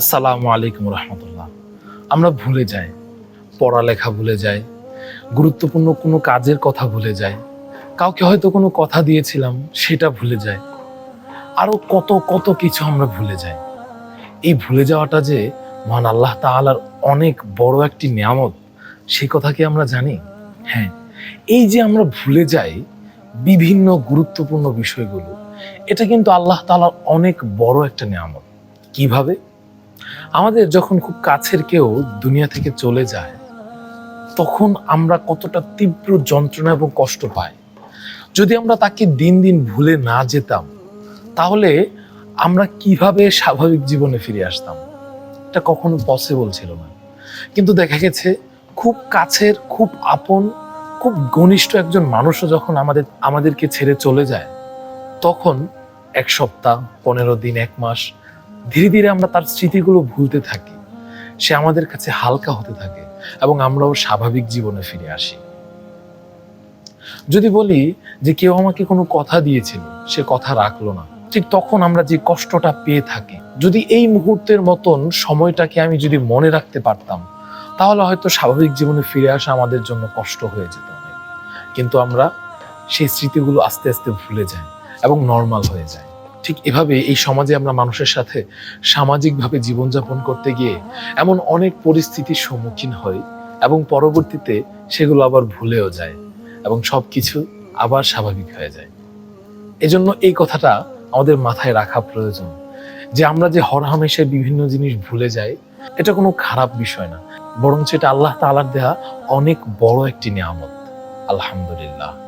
আসসালামু আলাইকুম রহমতুল্লাহ। আমরা ভুলে যাই, পড়ালেখা ভুলে যাই, গুরুত্বপূর্ণ কোনো কাজের কথা ভুলে যাই, কাউকে হয়তো কোনো কথা দিয়েছিলাম সেটা ভুলে যাই আরও কত কত কিছু আমরা ভুলে যাই। এই ভুলে যাওয়াটা যে মহান আল্লাহ তাআলার অনেক বড় একটি নিয়ামত সেই কথা কি আমরা জানি? হ্যাঁ এই যে আমরা ভুলে যাই বিভিন্ন গুরুত্বপূর্ণ বিষয়গুলো, এটা কিন্তু আল্লাহ তাআলার অনেক বড় একটা নিয়ামত। কীভাবে? আমাদের যখন খুব কাছের কেউ দুনিয়া থেকে চলে যায়, তখন আমরা কতটা তীব্র যন্ত্রণা এবং কষ্ট পাই। যদি আমরা তাকে দিন দিন ভুলে না যেতাম, তাহলে আমরা কীভাবে স্বাভাবিক জীবনে ফিরে আসতাম? এটা কখনো পসিবল ছিল না। কিন্তু দেখা গেছে, খুব কাছের, খুব আপন, খুব ঘনিষ্ঠ একজন মানুষও যখন আমাদের, আমাদেরকে ছেড়ে চলে যায়, তখন এক সপ্তাহ, পনেরো দিন, এক মাস ধীরে ধীরে আমরা তার স্মৃতিগুলো ভুলতে থাকি। সে আমাদের কাছে হালকা হতে থাকে এবং আমরাও স্বাভাবিক জীবনে ফিরে আসি। যদি বলি যে কেউ আমাকে কোনো কথা দিয়েছিল, সে কথা রাখল না, ঠিক তখন আমরা যে কষ্টটা পেয়ে থাকি, যদি এই মুহূর্তের মতন সময়টাকে আমি যদি মনে রাখতে পারতাম, তাহলে হয়তো স্বাভাবিক জীবনে ফিরে আসা আমাদের জন্য কষ্ট হয়ে যেত কিন্তু আমরা সেই স্মৃতিগুলো আস্তে আস্তে ভুলে যাই এবং নর্মাল হয়ে যায় ঠিক এভাবে এই সমাজে আমরা মানুষের সাথে সামাজিকভাবে জীবনযাপন করতে গিয়ে এমন অনেক পরিস্থিতির সম্মুখীন হই এবং পরবর্তীতে সেগুলো আবার ভুলেও যায় এবং সব কিছু আবার স্বাভাবিক হয়ে যায়। এজন্য এই কথাটা আমাদের মাথায় রাখা প্রয়োজন যে আমরা যে হরহামেশে বিভিন্ন জিনিস ভুলে যাই, এটা কোনো খারাপ বিষয় না। বরং এটা আল্লাহ তাআলার দেয়া অনেক বড় একটি নিয়ামত। আলহামদুলিল্লাহ।